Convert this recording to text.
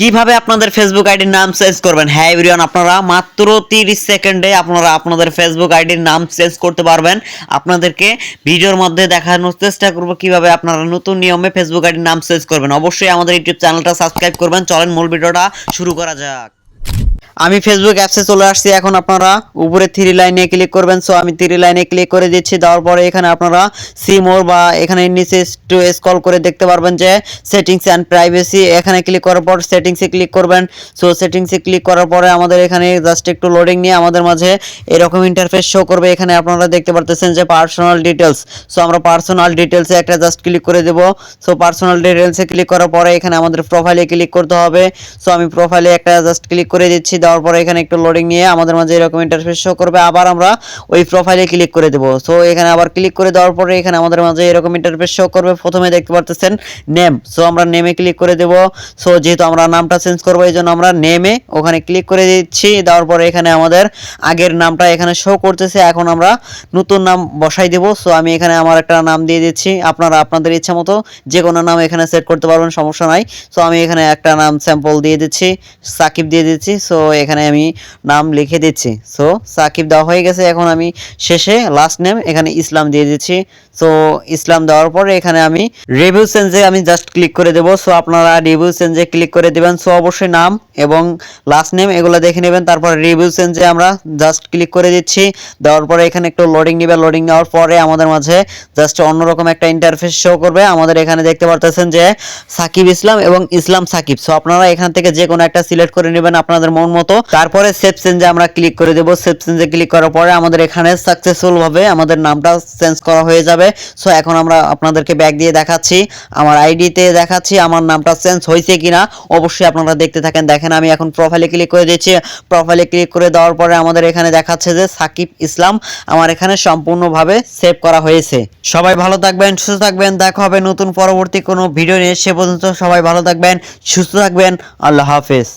কীভাবে আপনাদের ফেসবুক আইডির নাম চেঞ্জ করবেন? হ্যাঁ এভরিওয়ান আপনারা মাত্র তিরিশ সেকেন্ডে আপনারা আপনাদের ফেসবুক আইডির নাম চেঞ্জ করতে পারবেন। আপনাদেরকে ভিডিওর মধ্যে দেখানোর চেষ্টা করব কীভাবে আপনারা নতুন নিয়মে ফেসবুক আইডির নাম চেঞ্জ করবেন। অবশ্যই আমাদের ইউটিউব চ্যানেলটা সাবস্ক্রাইব করবেন। চলেন, মূল ভিডিওটা শুরু করা যাক। আমি ফেসবুক অ্যাপসে চলে আসছি। এখন আপনারা উপরে থ্রি লাইনে ক্লিক করবেন। সো আমি থ্রি লাইনে ক্লিক করে দিচ্ছি। দেওয়ার পরে এখানে আপনারা সি মোর বা এখানে নিচে একটু স্ক্রল করে দেখতে পারবেন যে সেটিংস অ্যান্ড প্রাইভেসি এখানে ক্লিক করার পর সেটিংসে ক্লিক করবেন। সো সেটিংসে ক্লিক করার পরে আমাদের এখানে জাস্ট একটু লোডিং নিয়ে আমাদের মাঝে এরকম ইন্টারফেস শো করবে। এখানে আপনারা দেখতে পারতেছেন যে পার্সোনাল ডিটেলস সো আমরা পার্সোনাল ডিটেলসে একটা জাস্ট ক্লিক করে দেবো। সো পার্সোনাল ডিটেলসে ক্লিক করার পরে এখানে আমাদের প্রোফাইলে ক্লিক করতে হবে। সো আমি প্রোফাইলে একটা জাস্ট ক্লিক করে দিচ্ছি। দেওয়ার পরে এখানে একটু লোডিং নিয়ে আমাদের মাঝে এরকম ইন্টারফেস শো করবে। আবার আমরা ওই প্রোফাইলে ক্লিক করে দেবো। সো এখানে আবার ক্লিক করে দেওয়ার পরে এখানে আমাদের মাঝে এরকম ইন্টারফেস শো করবে। প্রথমে দেখতে পারতেছেন নেম সো আমরা নেমে ক্লিক করে দেবো। সো যেহেতু আমরা নামটা চেঞ্জ করব, এই জন্য আমরা নেমে ওখানে ক্লিক করে দিচ্ছি। দেওয়ার পরে এখানে আমাদের আগের নামটা এখানে শো করতেছে। এখন আমরা নতুন নাম বসাই দেবো। সো আমি এখানে আমার একটা নাম দিয়ে দিচ্ছি। আপনারা আপনাদের ইচ্ছা মতো যে কোনো নাম এখানে সেট করতে পারবেন, সমস্যা নাই। সো আমি এখানে একটা নাম স্যাম্পল দিয়ে দিচ্ছি, সাকিব দিয়ে দিচ্ছি। সো এখানে আমি নাম লিখে দিচ্ছি। সো সাকিব দেওয়া হয়ে গেছে। এখন আমি শেষে লাস্ট নেম এখানে ইসলাম দিয়ে দিচ্ছি। সো ইসলাম দেওয়ার পরে এখানে আমি রিভিউ চেঞ্জে আমি জাস্ট ক্লিক করে দেবো। সো আপনারা রিভিউ চেঞ্জে ক্লিক করে দেবেন। সো অবশ্যই নাম এবং লাস্ট নেম এগুলো দেখে নেবেন। তারপর রিভিউ চেঞ্জে আমরা জাস্ট ক্লিক করে দিচ্ছি। দেওয়ার পরে এখানে একটু লোডিং নেবে। লোডিং নেওয়ার পরে আমাদের মাঝে জাস্ট অন্যরকম একটা ইন্টারফেস শো করবে। আমাদের এখানে দেখতে পারতেছেন যে সাকিব ইসলাম এবং ইসলাম সাকিব। সো আপনারা এখান থেকে যে কোনো একটা সিলেক্ট করে নেবেন। আপনাদের মন মতো। তারপরে সেভ চেঞ্জে আমরা ক্লিক করে দেবো। সেভ চেঞ্জে ক্লিক করার পরে আমাদের এখানে সাকসেসফুল ভাবে আমাদের নামটা চেঞ্জ করা হয়ে যাবে। সো এখন আমরা আপনাদেরকে ব্যাগ দিয়ে দেখাচ্ছি। আমার আইডিতে দেখাচ্ছি আমার নামটা চেঞ্জ হয়েছে কিনা। অবশ্যই আপনারা দেখতে থাকেন। দেখেন, আমি এখন প্রোফাইলে ক্লিক করে দিচ্ছি প্রোফাইলে ক্লিক করে দেওয়ার পরে আমাদের এখানে দেখাচ্ছে যে সাকিব ইসলাম আমার এখানে সম্পূর্ণভাবে সেভ করা হয়েছে। সবাই ভালো থাকবেন, সুস্থ থাকবেন। দেখা হবে নতুন পরবর্তী কোনো ভিডিও নিয়ে। সে পর্যন্ত সবাই ভালো থাকবেন, সুস্থ থাকবেন। আল্লাহ হাফেজ।